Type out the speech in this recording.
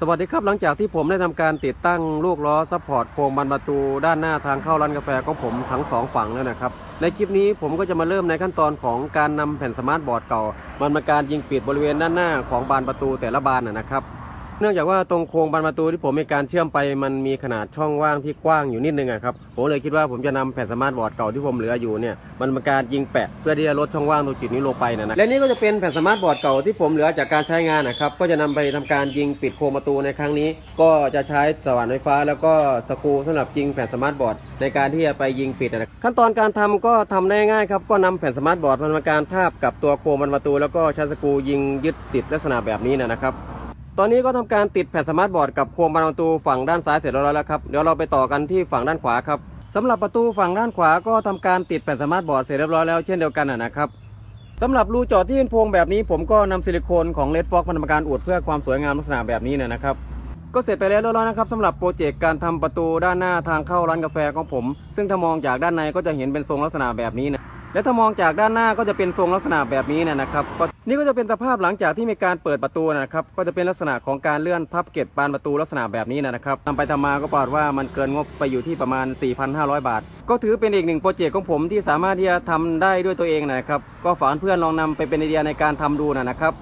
สวัสดีครับหลังจากที่ผมได้ทำการติดตั้งลูกล้อซัพพอร์ตโครงบานประตูด้านหน้าทางเข้าร้านกาแฟของผมทั้งสองฝั่งแล้วนะครับ ในคลิปนี้ผมก็จะมาเริ่มในขั้นตอนของการนำแผ่นสมาร์ทบอร์ดเก่ามันมาการยิงปิดบริเวณด้านหน้าของบานประตูแต่ละบานนะครับ เนื่องจากว่าตรงโครงบานประตูที่ผมมีการเชื่อมไปมันมีขนาดช่องว่างที่กว้างอยู่นิดนึงอะครับผมเลยคิดว่าผมจะนำแผ่นสมาร์ทบอร์ดเก่าที่ผมเหลืออยู่เนี่ยมันมาการยิงแปะเพื่อที่จะลดช่องว่างตรงจุดนี้ลงไปนะนะและนี่ก็จะเป็นแผ่นสมาร์ทบอร์ดเก่าที่ผมเหลือจากการใช้งานนะครับก็จะนำไปทำการยิงปิดโครงประตูในครั้งนี้ ก็จะใช้สว่านไฟฟ้า แล้วก็สกรูสำหรับยิงแผ่นสมาร์ทบอร์ดในการที่จะไปยิงปิดนะขั้นตอนการทำก็ทำได้ง่ายครับก็นำแผ่นสมาร์ทบอร์ดมันมาการทาบกับตัวโครงบานประตู แล้วก็ใช้สกรูยิงยึดติดลักษณะแบบนี้นะครับ ตอนนี้ก็ทำการติดแผ่นสมาร์ทบอร์ดกับโครงบานประตูฝั่งด้านซ้ายเสร็จเรียบร้อยแล้วครับเดี๋ยวเราไปต่อกันที่ฝั่งด้านขวาครับสำหรับประตูฝั่งด้านขวาก็ทำการติดแผ่นสมาร์ทบอร์ดเสร็จเรียบร้อยแล้วเช่นเดียวกันนะครับสำหรับรูเจาะที่เป็นพรงแบบนี้ผมก็นำซิลิโคนของเลดฟ็อกมาทำการอุดเพื่อความสวยงามลักษณะแบบนี้นะครับก็เสร็จไปแล้วเรียบร้อยนะครับสำหรับโปรเจกต์การทำประตูด้านหน้าทางเข้าร้านกาแฟของผม ซึ่งถ้ามองจากด้านในก็จะเห็นเป็นทรงลักษณะแบบนี้นะ และถ้ามองจากด้านหน้าก็จะเป็นทรงลักษณะแบบนี้นะนะครับก็นี่ก็จะเป็นสภาพหลังจากที่มีการเปิดประตูนะครับ ก็จะเป็นลักษณะของการเลื่อนพับเก็บบานประตูลักษณะแบบนี้นะครับทำไปทำมาก็ปรากฏว่ามันเกินงบไปอยู่ที่ประมาณ 4,500 บาท ก็ถือเป็นอีกหนึ่งโปรเจกต์ของผมที่สามารถที่จะทำได้ด้วยตัวเองนะครับ ก็ฝากเพื่อนลองนำไปเป็นไอเดียในการทำดูนะครับ